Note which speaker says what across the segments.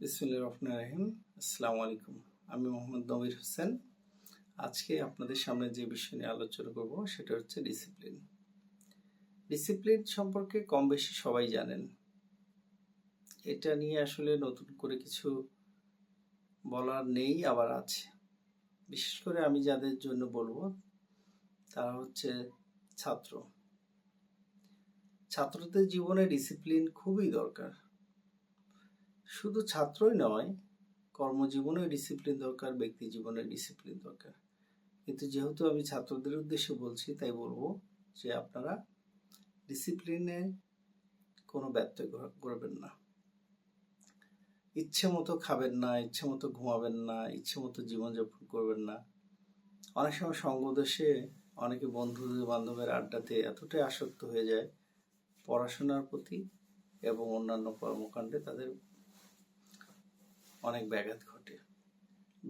Speaker 1: বিসমুল্লাহ রহমান রাহিম। আসসালামু আলাইকুম। আমি মোহাম্মদ নবীর হোসেন। আজকে আপনাদের সামনে যে বিষয় নিয়ে আলোচনা করব সেটা হচ্ছে ডিসিপ্লিন ডিসিপ্লিন সম্পর্কে কম বেশি সবাই জানেন। এটা নিয়ে আসলে নতুন করে কিছু বলার নেই, আবার আছে। বিশেষ করে আমি যাদের জন্য বলব, তারা হচ্ছে ছাত্র। ছাত্রদের জীবনে ডিসিপ্লিন খুবই দরকার। শুধু ছাত্রই নয় কর্মজীবনে ডিসিপ্লিন দরকার, ব্যক্তি জীবনে ডিসিপ্লিন দরকার। কিন্তু যেহেতু আমি ছাত্রদের উদ্দেশ্যে বলছি, তাই বলব যে আপনারা ডিসিপ্লিনে কোনো ব্যত্যয় করবেন না। ইচ্ছে মতো খাবেন না, ইচ্ছে মতো ঘুমাবেন না, ইচ্ছে মতো জীবনযাপন করবেন না। অনেক সময় সঙ্গদোষে অনেকে বন্ধু বান্ধবের আড্ডাতে এতটাই আসক্ত হয়ে যায়, পড়াশোনার প্রতি এবং অন্যান্য কর্মকাণ্ডে তাদের অনেক ব্যাঘাত ঘটে,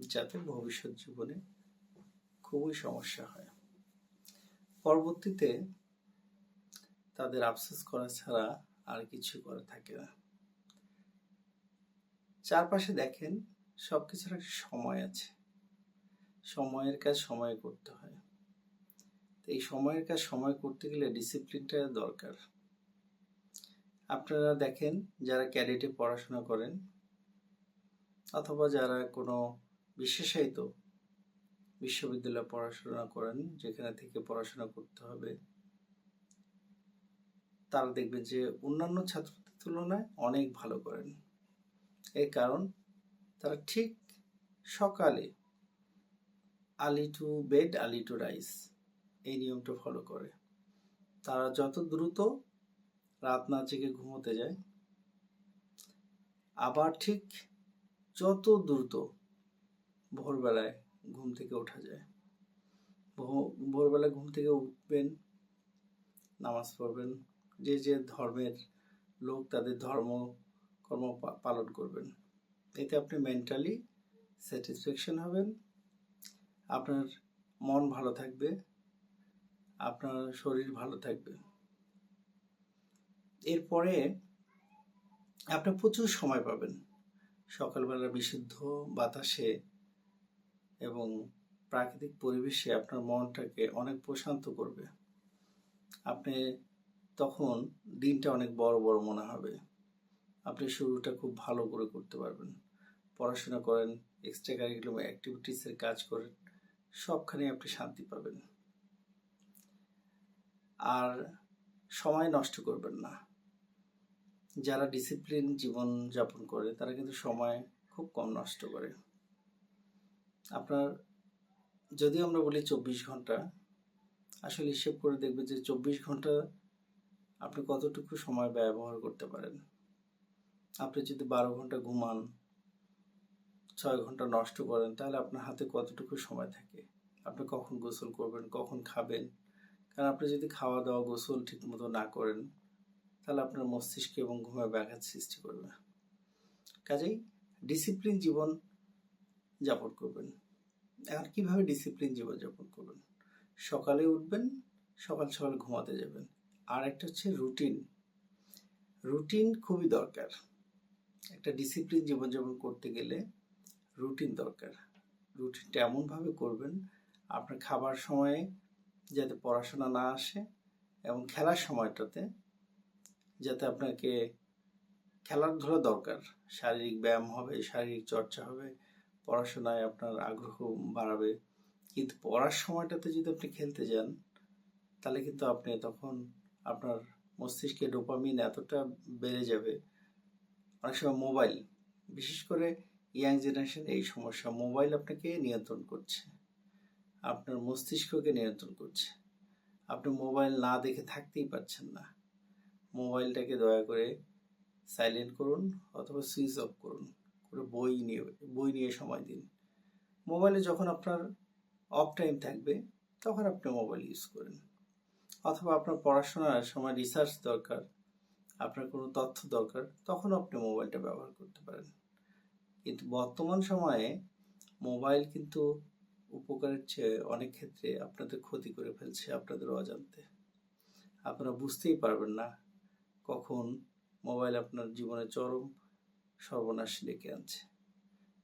Speaker 1: যাতে ভবিষ্যৎ জীবনে খুবই সমস্যা হয়। পরবর্তীতে তাদের আফসোস করা ছাড়া আর কিছু করে থাকে না। চারপাশে দেখেন সব কিছুর একটা সময় আছে। সময়ের কাজ সময়ে করতে হয়। তো এই সময়ের কাজ সময় করতে গেলে ডিসিপ্লিনটা দরকার। আপনারা দেখেন যারা ক্যাডেটে পড়াশোনা করেন অথবা যারা কোনো বিশেষায়িত বিশ্ববিদ্যালয়ে পড়াশোনা করেন, যেখানে থেকে পড়াশোনা করতে হবে, তারা দেখবেন যে অন্যান্য ছাত্রদের তুলনায় অনেক ভালো করেন। এর কারণ, তারা ঠিক সকালে early to bed, early to rise এই নিয়মটা ফলো করে। তারা যত দ্রুত রাত না জেগে ঘুমোতে যায়, আবার ঠিক যত দ্রুত ভোরবেলায় ঘুম থেকে ওঠা যায়। ভোরবেলায় ঘুম থেকে উঠবেন, নামাজ পড়বেন, যে যে ধর্মের লোক তাদের ধর্ম, কর্ম পালন করবেন, এতে আপনি মেন্টালি স্যাটিসফ্যাকশন হবেন, আপনার মন ভালো থাকবে, আপনার শরীর ভালো থাকবে। এরপরে আপনি প্রচুর সময় পাবেন। সকালবেলা বিশুদ্ধ বাতাসে এবং প্রাকৃতিক পরিবেশে আপনার মনটাকে অনেক প্রশান্ত করবে। আপনি তখন দিনটা অনেক বড় বড় মনে হবে। আপনি শুরুটা খুব ভালো করে করতে পারবেন। পড়াশোনা করেন এক্সট্রা কারিকুলাম অ্যাক্টিভিটিসের কাজ করেন, সবখানে আপনি শান্তি পাবেন। আর সময় নষ্ট করবেন না। যারা ডিসিপ্লিন জীবন যাপন করে, তারা কিন্তু সময় খুব কম নষ্ট করে। আপনার যদি আমরা বলি চব্বিশ ঘণ্টা, আসলে হিসেব করে দেখবে যে চব্বিশ ঘণ্টা আপনি কতটুকু সময় ব্যবহার করতে পারেন। আপনি যদি বারো ঘণ্টা ঘুমান, ছয় ঘণ্টা নষ্ট করেন, তাহলে আপনার হাতে কতটুকু সময় থাকে? আপনি কখন গোসল করবেন, কখন খাবেন? কারণ আপনি যদি খাওয়া দাওয়া গোসল ঠিক মতো না করেন তাহলে আপনার মস্তিষ্কে এবং ঘুমে ব্যাঘাত সৃষ্টি করবে। কাজেই ডিসিপ্লিন জীবন যাপন করবেন। আর কীভাবে ডিসিপ্লিন জীবন যাপন করবেন? সকালে উঠবেন, সকাল সকাল ঘুমাতে যাবেন। আর একটা হচ্ছে রুটিন রুটিন খুবই দরকার। একটা ডিসিপ্লিন জীবনযাপন করতে গেলে রুটিন দরকার। রুটিনটা এমনভাবে করবেন, আপনার খাবার সময়ে যাতে পড়াশোনা না আসে এবং খেলার সময়টাতে যাতে আপনাকে খেলাধুলা দরকার। শারীরিক ব্যায়াম হবে, শারীরিক চর্চা হবে, পড়াশোনায় আপনার আগ্রহ বাড়াবে। কিন্তু পড়ার সময়টাতে যদি আপনি খেলতে যান, তাহলে কিন্তু আপনি তখন আপনার মস্তিষ্কে ডোপামিন এতটা বেড়ে যাবে। অনেক সময় মোবাইল, বিশেষ করে ইয়াং জেনারেশন এই সমস্যা, মোবাইল আপনাকে নিয়ন্ত্রণ করছে। আপনার মস্তিষ্ককে নিয়ন্ত্রণ করছে। আপনি মোবাইল না দেখে থাকতেই পারছেন না। মোবাইলটাকে দয়া করে সাইলেন্ট করুন অথবা সুইচ অফ করুন। করে বই নিয়ে বই নিয়ে সময় দিন। মোবাইলে যখন আপনার অফ টাইম থাকবে, তখন আপনি মোবাইল ইউজ করেন। অথবা আপনার পড়াশোনার সময় রিসার্চ দরকার, আপনার কোনো তথ্য দরকার, তখন আপনি মোবাইলটা ব্যবহার করতে পারেন। কিন্তু বর্তমান সময়ে মোবাইল কিন্তু উপকারের চেয়ে অনেক ক্ষেত্রে আপনাদের ক্ষতি করে ফেলছে আপনাদের অজান্তে। আপনারা বুঝতেই পারবেন না কখন মোবাইল আপনার জীবনে চরম সর্বনাশ ডেকে আনছে।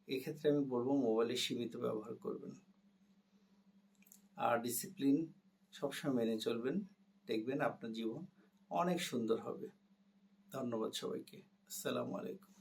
Speaker 1: এক্ষেত্রে আমি বলব, মোবাইলে সীমিত ব্যবহার করবেন। আর ডিসিপ্লিন সবসময় মেনে চলবেন। দেখবেন আপনার জীবন অনেক সুন্দর হবে। ধন্যবাদ সবাইকে। আসসালামু আলাইকুম।